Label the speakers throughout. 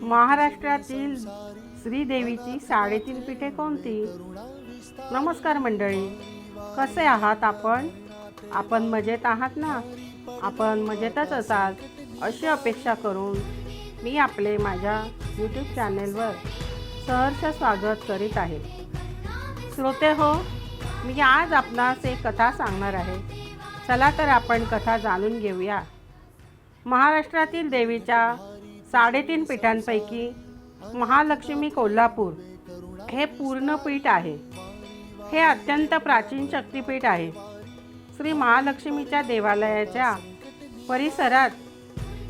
Speaker 1: महाराष्ट्रातील श्रीदेवीची साडेतीन पीठे कोणती? नमस्कार मंडळी कसे आहात आपण? आपण मजेत आहात ना? आपण मजेतच असाल अशी अपेक्षा करून मी आपले माझ्या यूट्यूब चॅनेलवर सहर्ष स्वागत करीत आहे. श्रोते हो मी आज आपणास एक कथा सांगणार आहे. चला तर आपण कथा जाणून घेऊया. महाराष्ट्रातील देवीच्या साडेतीन पीठांपैकी महालक्ष्मी कोल्हापूर हे पूर्ण पीठ आहे. हे अत्यंत प्राचीन शक्तिपीठ आहे. श्री महालक्ष्मीच्या देवालयाच्या परिसरात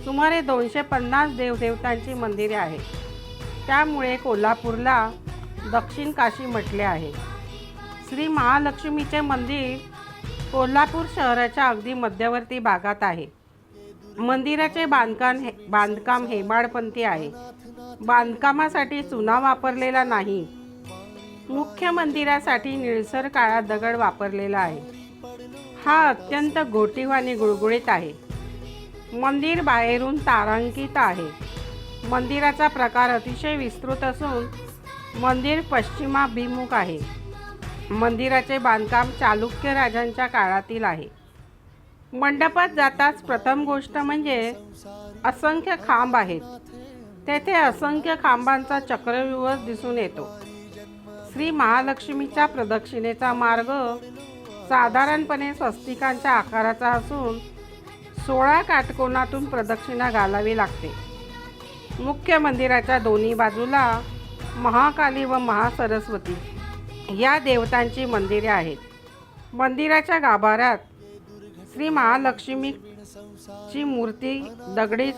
Speaker 1: सुमारे दोनशे पन्नास देवदेवतांची मंदिरे आहेत. त्यामुळे कोल्हापूरला दक्षिण काशी म्हटले आहे. श्री महालक्ष्मीचे मंदिर कोल्हापूर शहराच्या अगदी मध्यवर्ती भागात आहे. मंदिराचे बांधकाम हे बांधकाम हेमाडपंथी आहे. बांधकामासाठी चुना वापरलेला नाही. मुख्य मंदिरासाठी निळसर काळा दगड वापरलेला आहे. हा अत्यंत गोटीवाणी गुळगुळीत आहे. मंदिर बाहेरून तारांकित आहे. मंदिराचा प्रकार अतिशय विस्तृत असून मंदिर पश्चिमाभिमुख आहे. मंदिराचे बांधकाम चालुक्य राजांच्या काळातील आहे. मंडपात जाताच प्रथम गोष्ट म्हणजे असंख्य खांब आहेत. तेथे असंख्य खांबांचा चक्रव्यूह दिसून येतो. श्री महालक्ष्मीच्या प्रदक्षिणेचा मार्ग साधारणपणे स्वस्तिकांच्या आकाराचा असून सोळा काटकोनातून प्रदक्षिणा घालावी लागते. मुख्य मंदिराच्या दोन्ही बाजूला महाकाली व महासरस्वती या देवतांची मंदिरे आहेत. मंदिराच्या गाभाऱ्यात श्री महालक्ष्मीची मूर्ती दगडी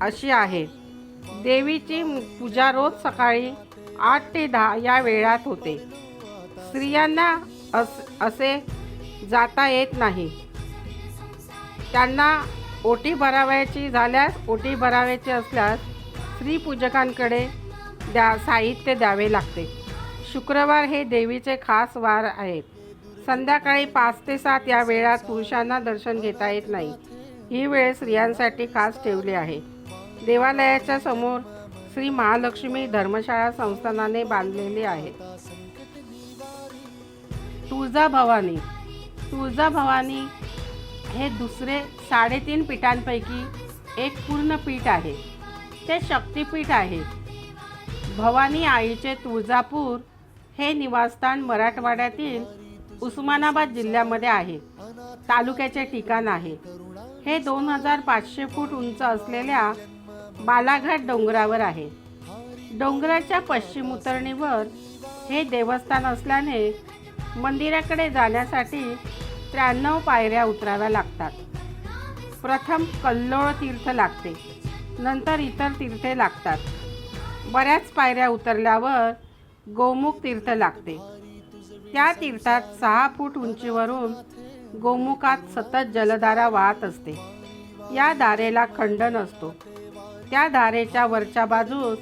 Speaker 1: अशी आहे. देवीची पूजा रोज सकाळी आठ ते दहा या वेळात होते. स्त्रियांना अस असे जाता येत नाही. त्यांना ओटी भरावयाची झाल्यास ओटी भरावयाची असल्यास स्त्रीपूजकांकडे द्या साहित्य द्यावे लागते. शुक्रवार हे देवीचे खास वार आहेत संध्याकाळी पाच ते सात या वेळात पुरुषांना दर्शन घेता येत नाही. ही वेळ स्त्रियांसाठी खास ठेवली आहे. देवालयाच्या समोर श्री महालक्ष्मी धर्मशाळा संस्थानाने बांधलेली आहे. तुळजाभवानी. तुळजाभवानी हे दुसरे साडेतीन पीठांपैकी एक पूर्ण पीठ आहे. ते शक्तिपीठ आहे. भवानी आईचे तुळजापूर हे निवासस्थान मराठवाड्यातील उस्मानाबाद जिल्ह्यामध्ये आहे. तालुक्याचे ठिकाण आहे. हे दोन हजार पाचशे फूट उंच असलेल्या बालाघाट डोंगरावर आहे. डोंगराच्या पश्चिम उतरणीवर हे देवस्थान असल्याने मंदिराकडे जाण्यासाठी त्र्याण्णव पायऱ्या उतराव्या लागतात. प्रथम कल्लोळ तीर्थ लागते. नंतर इतर तीर्थे लागतात. बऱ्याच पायऱ्या उतरल्यावर गोमुख तीर्थ लागते. त्या तीर्थात सहा फूट उंचीवरून गोमुखात सतत जलधारा वाहत असते. या धारेला खंड नसतो. त्या धारेच्या वरच्या बाजूस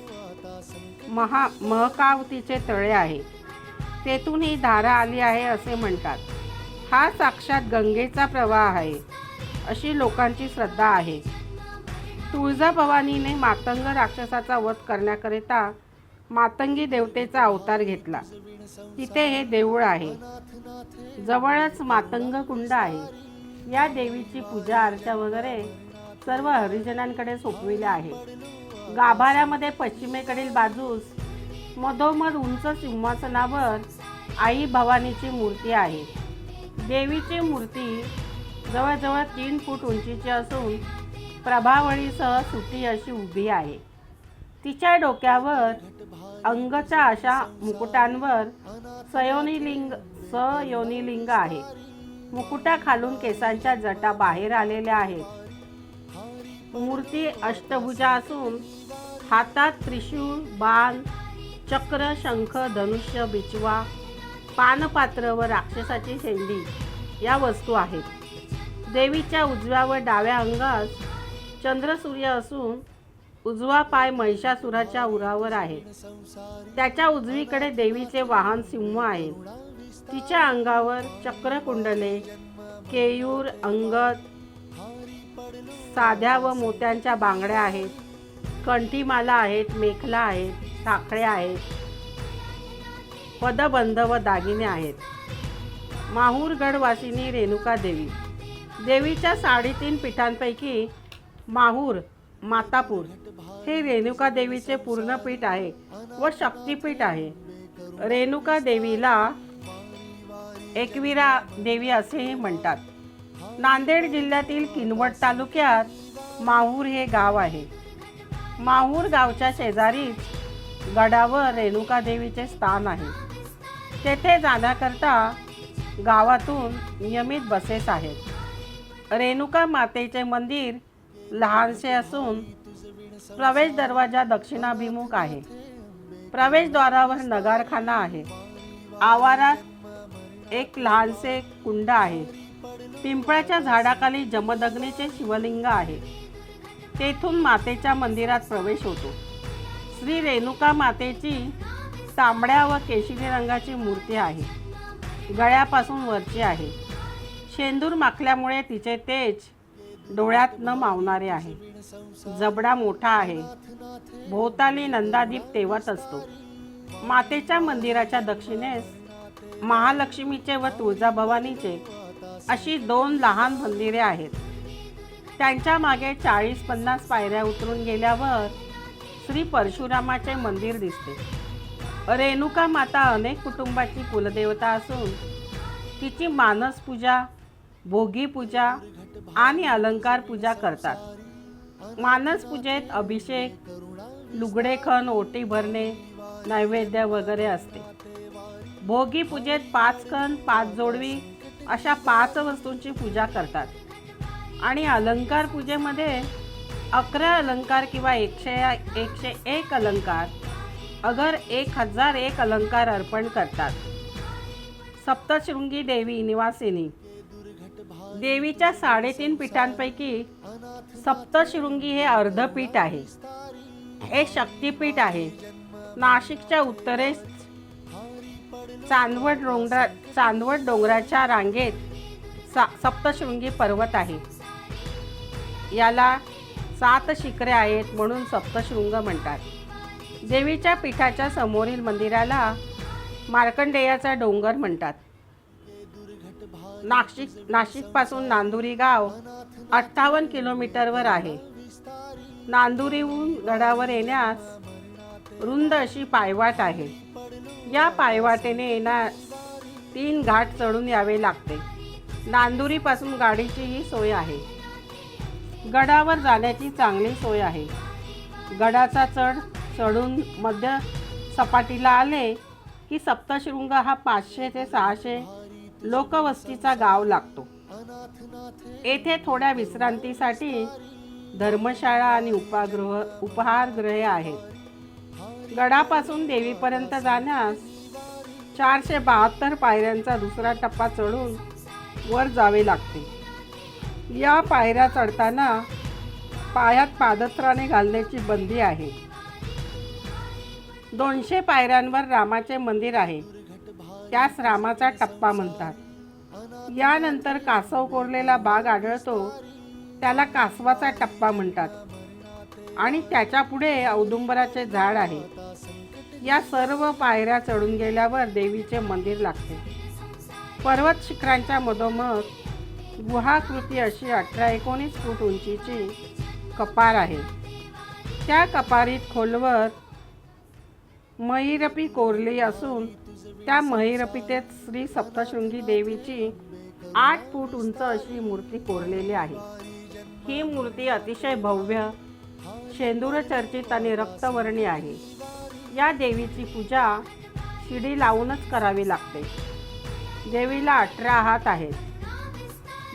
Speaker 1: महा महकावतीचे तळे आहे. तेथून ही धारा आली आहे असे म्हणतात. हा साक्षात गंगेचा प्रवाह आहे अशी लोकांची श्रद्धा आहे. तुळजाभवानीने मातंग राक्षसाचा वध करण्याकरिता मातंगी देवतेचा अवतार घेतला. तिथे हे देऊळ आहे. जवळच मातंग कुंड आहे. या देवीची पूजा अर्चा वगैरे सर्व हरिजनांकडे सोपविले आहे. गाभाऱ्यामध्ये पश्चिमेकडील बाजूस मधोमध उंच सिंहासनावर आई भवानीची मूर्ती आहे. देवीची मूर्ती जवळजवळ तीन फूट उंचीची असून प्रभावळीसह सुटी अशी उभी आहे. तिच्या डोक्यावर अंगच्या अशा मुकुटांवर सयोनिलिंग सयोनिलिंग आहे. मुकुटाखालून केसांच्या जटा बाहेर आलेल्या आहेत. मूर्ती अष्टभुजा असून हातात त्रिशूळ बाण चक्र शंख धनुष्य बिचवा पानपात्र व राक्षसाची शेंडी या वस्तू आहेत. देवीच्या उजव्या व डाव्या अंगास चंद्रसूर्य असून उजवा पाय महिषासुराच्या उरावर आहे. त्याच्या उजवीकडे देवीचे वाहन सिंह आहे. तिच्या अंगावर चक्रकुंडले केयूर अंगद साध्या व मोत्यांच्या बांगड्या आहेत. कंठीमाला आहेत मेखला आहेत साखळ्या आहेत पदबंध व दागिने आहेत. माहूरगडवासिनी रेणुका देवी. देवीच्या साडेतीन पीठांपैकी माहूर मातापूर. हे रेणुका देवीचे पूर्णपीठ आहे व शक्तिपीठ आहे. रेणुका देवीला एकविरा देवी असेही म्हणतात. नांदेड जिल्ह्यातील किनवट तालुक्यात माहूर हे गाव आहे. माहूर गावच्या शेजारीच गडावर रेणुका देवीचे स्थान आहे. तेथे जाण्याकरता गावातून नियमित बसेस आहेत. रेणुका मातेचे मंदिर लहानसे असून प्रवेश दरवाजा दक्षिणाभिमुख आहे. प्रवेशद्वारावर नगारखाना आहे. आवारात एक लहानसे कुंड आहे. पिंपळाच्या झाडाखाली जमदग्नीचे शिवलिंग आहे. तेथून मातेच्या मंदिरात प्रवेश होतो. श्री रेणुका मातेची तांबड्या व केशरी रंगाची मूर्ती आहे. गळ्यापासून वरची आहे. शेंदूर माखल्यामुळे तिचे तेज डोळ्यात न मावणारे आहे. जबडा मोठा आहे. भोवताली नंदादीप तेवत असतो. मातेच्या मंदिराच्या दक्षिणेस महालक्ष्मीचे व तुळजाभवानीचे अशी दोन लहान मंदिरे आहेत. त्यांच्या मागे चाळीस पन्नास पायऱ्या उतरून गेल्यावर श्री परशुरामाचे मंदिर दिसते. रेणुका माता अनेक कुटुंबाची कुलदेवता असून तिची मानस पूजा भोगी पूजा आणि अलंकार पूजा करतात. मानस पूजेत अभिषेक लुगडेखण ओटी भरणे नैवेद्य वगैरे असते. भोगी पूजेत पाच कण पाच जोडवी अशा पाच वस्तूंची पूजा करतात. आणि अलंकार पूजेमध्ये अकरा अलंकार किंवा एकशे एकशे एक अलंकार अगर एक हजार एक अलंकार अर्पण करतात. सप्तशृंगी देवी निवासिनी देवीच्या साडेतीन पीठांपैकी सप्तशृंगी हे अर्धपीठ आहे. हे शक्तिपीठ आहे. नाशिकच्या उत्तरेस चांदवड डोंगरा चांदवड डोंगराच्या रांगेत सा सप्तशृंगी पर्वत आहे. याला सात शिखरे आहेत म्हणून सप्तशृंग म्हणतात. देवीच्या पीठाच्या समोरील मंदिराला मार्कंडेयाचा डोंगर म्हणतात. नाशिक नाशिकपासून नांदुरी गाव अठ्ठावन्न किलोमीटरवर आहे. नांदुरीहून गडावर येण्यास रुंद अशी पायवाट आहे. या पायवाटेने येण्यास तीन घाट चढून यावे लागते. नांदुरीपासून गाडीचीही सोय आहे. गडावर जाण्याची चांगली सोय आहे. गडाचा चढ चढून मध्य सपाटीला आले की सप्तशृंग हा पाचशे ते सहाशे लोकवस्तीचा गाव लागतो. येथे थोड्या विश्रांतीसाठी धर्मशाळा आणि उपागृह उपहारगृहे आहेत. गडापासून देवीपर्यंत जाण्यास चारशे बहात्तर पायऱ्यांचा दुसरा टप्पा चढून वर जावे लागते. या पायऱ्या चढताना पायात पादत्राणे घालण्याची बंदी आहे. दोनशे पायऱ्यांवर रामाचे मंदिर आहे. त्यास रामाचा टप्पा म्हणतात. यानंतर कासव कोरलेला बाग आढळतो त्याला कासवाचा टप्पा म्हणतात. आणि त्याच्या पुढे औदुंबराचे झाड आहे. या सर्व पायऱ्या चढून गेल्यावर देवीचे मंदिर लागते. पर्वत शिखरांच्या मधोमध गुहाकृती अशी अठरा एकोणीस फूट उंचीची कपार आहे. त्या कपारीत खोलवर मयुरपी कोरली असून त्या महिरपितेत श्री सप्तशृंगी देवीची आठ फूट उंच अशी मूर्ती कोरलेली आहे. ही मूर्ती अतिशय भव्य शेंदूर चर्चित आणि रक्तवर्णी आहे. या देवीची पूजा शिडी लावूनच करावी लागते. देवीला अठरा हात आहेत.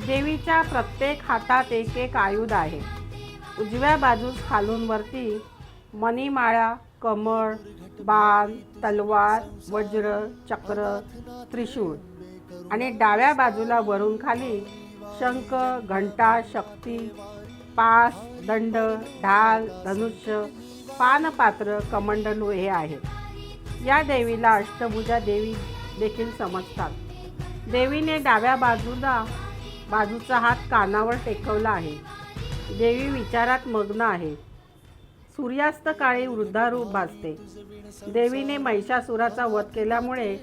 Speaker 1: देवीच्या प्रत्येक हातात एक एक आयुध आहे. उजव्या बाजूस खालून वरती मणिमाळा कमळ बाण तलवार वज्र चक्र त्रिशूळ. आणि डाव्या बाजूला वरून खाली शंख घंटा शक्ती पास दंड ढाल धनुष्य पानपात्र कमंडलू हे आहेत या देवीला अष्टभुजा देवी देखील समजतात. देवीने डाव्या बाजूला बाजूचा हात कानावर टेकवला आहे. देवी विचारात मग्न आहे. सूर्यास्त काळी वृद्धारूप भासते. देवीने महिषासुराचा वध केल्यामुळे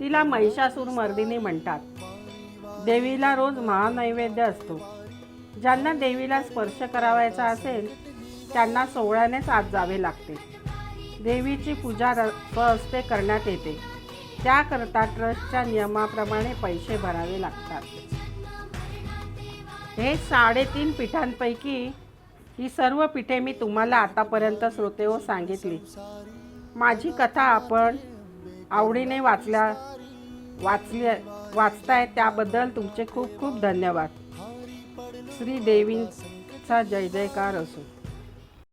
Speaker 1: तिला महिषासूर मर्दिनी म्हणतात. देवीला रोज महानैवेद्य असतो. ज्यांना देवीला स्पर्श करावायचा असेल त्यांना सोहळ्यानेच आत जावे लागते. देवीची पूजा र स्वहस्ते करण्यात येते. त्याकरता ट्रस्टच्या नियमाप्रमाणे पैसे भरावे लागतात. हे साडेतीन पीठांपैकी ही सर्व पिठे मी तुम्हाला आतापर्यंत श्रोते हो सांगितली. माझी कथा आपण आवडीने वाचल्या वाचली वाचताय त्याबद्दल तुमचे खूप खूप धन्यवाद. श्री देवींचा जय जयकार असो.